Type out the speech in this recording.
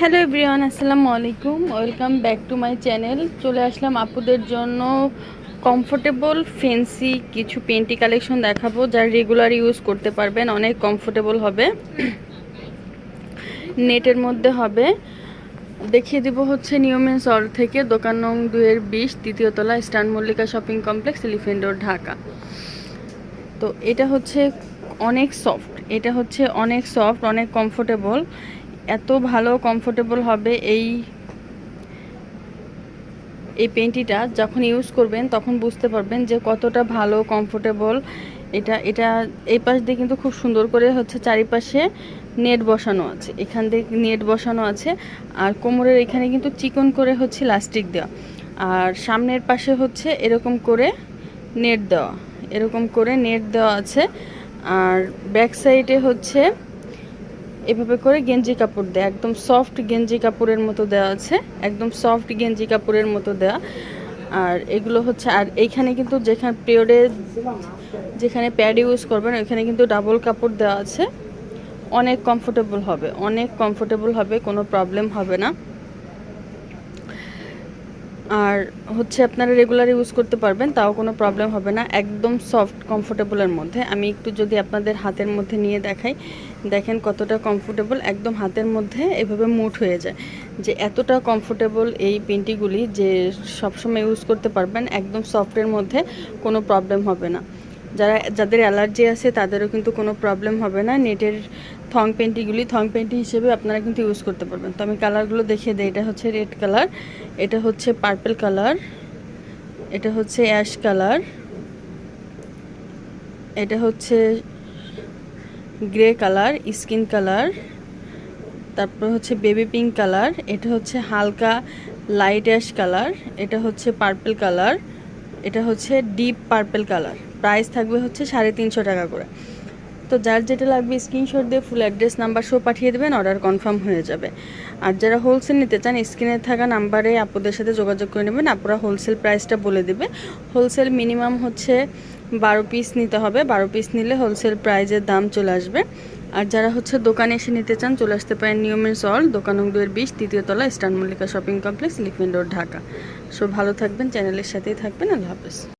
Hello everyone, আসসালামু আলাইকুম। Welcome back to my channel চলে আসলাম আপুদের জন্য কমফোর্টেবল ফেন্সি কিছু পেন্টি কালেকশন দেখাবো যা রেগুলার ইউজ করতে পারবেন। অনেক কমফোর্টেবল হবে। নেটের মধ্যে হবে। দেখিয়ে দিব হচ্ছে নিয়মের সর থেকে দোকান নং দুয়ের বিশ তৃতীয় তলা স্টান Mallika shopping complex elephant road Dhaka. তো এটা হচ্ছে অনেক সফট এটা হচ্ছে অনেক সফট অনেক কমফোর্টেবল এত ভালো কমফোর্টেবল হবে এই এই পেন্টিটা যখন ইউজ করবেন তখন বুঝতে পারবেন যে কতটা ভালো কমফোর্টেবল এটা এটা এই পাশ দিয়ে কিন্তু খুব সুন্দর করে হচ্ছে চারিপাশে নেট বসানো আছে। এখান থেকে নেট বসানো আছে আর কোমরের এখানে কিন্তু চিকন করে হচ্ছে লাস্টিক দেওয়া। আর সামনের পাশে হচ্ছে এরকম করে নেট দেওয়া। এরকম করে নেট দেওয়া আছে। আর ব্যাক সাইডে হচ্ছে এভাবে করে গেঞ্জি কাপড় দেয়া, একদম সফট গেঞ্জি কাপড়ের মতো দেওয়া আছে, একদম সফট গেঞ্জি কাপড়ের মতো দেওয়া আর এগুলো হচ্ছে, আর এইখানে কিন্তু যেখানে পিরিয়ডে যেখানে প্যাড ইউজ করবেন, ওইখানে কিন্তু ডাবল কাপড় দেওয়া আছে। অনেক কমফোর্টেবল হবে, অনেক কমফোর্টেবল হবে, কোনো প্রবলেম হবে না। আর হচ্ছে আপনারা রেগুলার ইউজ করতে পারবেন, তাও কোনো প্রবলেম হবে না। একদম সফট কমফোর্টেবলের মধ্যে। আমি একটু যদি আপনাদের হাতের মধ্যে নিয়ে দেখাই, দেখেন কতটা কমফোর্টেবল একদম হাতের মধ্যে এভাবে মুঠ হয়ে যায়। যে এতটা কমফোর্টেবল এই পেন্টিগুলি যে সবসময় ইউজ করতে পারবেন, একদম সফটের মধ্যে কোনো প্রবলেম হবে না। যারা, যাদের অ্যালার্জি আছে তাদেরও কিন্তু কোনো প্রবলেম হবে না। নেটের থং পেন্টিগুলি থং পেন্টি হিসেবে আপনারা কিন্তু ইউজ করতে পারবেন। তো আমি কালারগুলো দেখিয়ে দিই। এটা হচ্ছে রেড কালার, এটা হচ্ছে পার্পেল কালার, এটা হচ্ছে অ্যাশ কালার, এটা হচ্ছে গ্রে কালার, স্কিন কালার, তারপর হচ্ছে বেবি পিঙ্ক কালার, এটা হচ্ছে হালকা লাইট অ্যাশ কালার, এটা হচ্ছে পার্পল কালার এটা হচ্ছে ডিপ পার্পল কালার প্রাইস থাকবে হচ্ছে সাড়ে তিনশো টাকা করে। তো যার যেটা লাগবে স্ক্রিনশট দিয়ে ফুল অ্যাড্রেস নাম্বার সহ পাঠিয়ে দেবেন অর্ডার কনফার্ম হয়ে যাবে। আর যারা হোলসেল নিতে চান স্ক্রিনে থাকা নাম্বারে আপুদের সাথে যোগাযোগ করে নেবেন আপুরা হোলসেল প্রাইসটা বলে দেবে। হোলসেল মিনিমাম হচ্ছে বারো পিস নিতে হবে। বারো পিস নিলে হোলসেল প্রাইজের দাম চলে আসবে। আর যারা হচ্ছে দোকানে এসে নিতে চান, চলে আসতে পারেন নিয়মের সল দোকান দুয়ের বিশ, তৃতীয় তলা স্টান মল্লিকা শপিং কমপ্লেক্স লিখমেন্ট রোড, ঢাকা। সো ভালো থাকবেন, চ্যানেলের সাথেই থাকবেন, আল্লাহ হাফেজ।